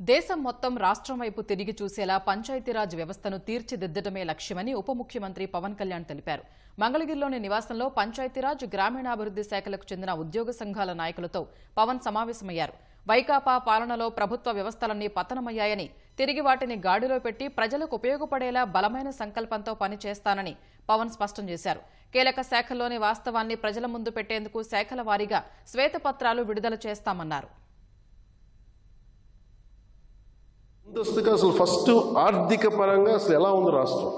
దేశం మొత్తం రాష్ట్రం వైపు తిరిగి చూసేలా పంచాయతీరాజ్ వ్యవస్థను తీర్చిదిద్దడమే లక్ష్యమని ఉప ముఖ్యమంత్రి పవన్ కళ్యాణ్ తెలిపారు. మంగళగిరిలోని నివాసంలో పంచాయతీరాజ్ గ్రామీణాభివృద్ది శాఖలకు చెందిన ఉద్యోగ సంఘాల నాయకులతో పవన్ సమావేశమయ్యారు. వైకాపా పాలనలో ప్రభుత్వ వ్యవస్థలన్నీ పతనమయ్యాయని తిరిగి వాటిని గాడిలో పెట్టి ప్రజలకు ఉపయోగపడేలా బలమైన సంకల్పంతో పనిచేస్తానని పవన్ స్పష్టం చేశారు. కీలక శాఖల్లోని వాస్తవాన్ని ప్రజల ముందు పెట్టేందుకు శాఖల వారీగా శ్వేతపత్రాలు విడుదల చేస్తామన్నారు. ముందస్తుగా అసలు ఫస్ట్ ఆర్థిక పరంగా అసలు ఎలా ఉంది రాష్ట్రం?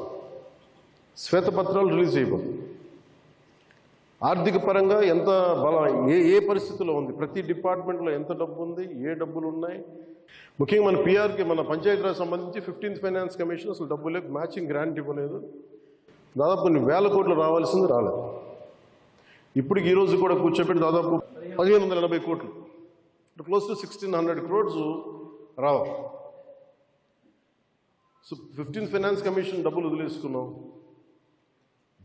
శ్వేతపత్రాలు రిలీజ్ చేయబోతుంది ఆర్థిక పరంగా ఎంత బలం ఏ ఏ పరిస్థితిలో ఉంది? ప్రతి డిపార్ట్మెంట్లో ఎంత డబ్బు ఉంది ఏ డబ్బులు ఉన్నాయి ముఖ్యంగా మన పిఆర్కి మన పంచాయతీరాజ్ సంబంధించి ఫిఫ్టీన్త్ ఫైనాన్స్ కమిషన్ అసలు డబ్బు లేదు మ్యాచింగ్ గ్రాంట్ ఇవ్వలేదు. దాదాపు కొన్ని వేల కోట్లు రావాల్సింది రాలేదు. ఇప్పటికి ఈ రోజు కూడా కూర్చోబెట్టి దాదాపు పదిహేను వందల ఎనభై కోట్లు. Close to sixteen hundred crores రావాలి. సో ఫిఫ్టీన్ ఫైనాన్స్ కమిషన్ డబ్బులు వదిలేసుకున్నాం.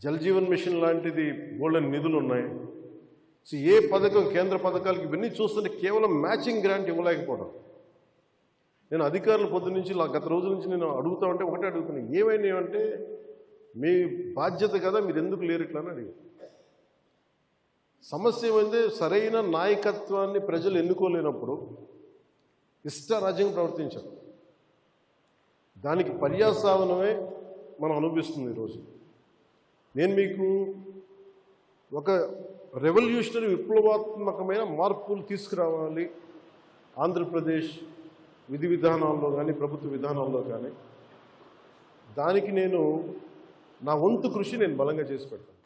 జల్ జీవన్ మిషన్ లాంటిది గోల్డెన్ నిధులు ఉన్నాయి. సో ఏ పథకం కేంద్ర పథకాలకి ఇవన్నీ చూస్తుంటే కేవలం మ్యాచింగ్ గ్రాంట్ ఇవ్వలేకపోవడం. నేను అధికారులు పొద్దు నుంచి గత రోజుల నుంచి నేను అడుగుతా ఉంటే ఒకటే అడుగుతున్నాను ఏమైనా అంటే మీ బాధ్యత కదా మీరు ఎందుకు లేరు ఇట్లా అని అడిగారు. సమస్య ఏమైంది సరైన నాయకత్వాన్ని ప్రజలు ఎన్నుకోలేనప్పుడు ఇష్టారాజ్యంగా ప్రవర్తించారు. దానికి పర్యాసాధనమే మనం అనుభవిస్తుంది ఈరోజు నేను మీకు ఒక రెవల్యూషనరీ విప్లవాత్మకమైన మార్పులు తీసుకురావాలి. ఆంధ్రప్రదేశ్ విధి విధానాల్లో కానీ ప్రభుత్వ విధానాల్లో కానీ దానికి నేను నా వంతు కృషి నేను బలంగా చేసి పెడతాను.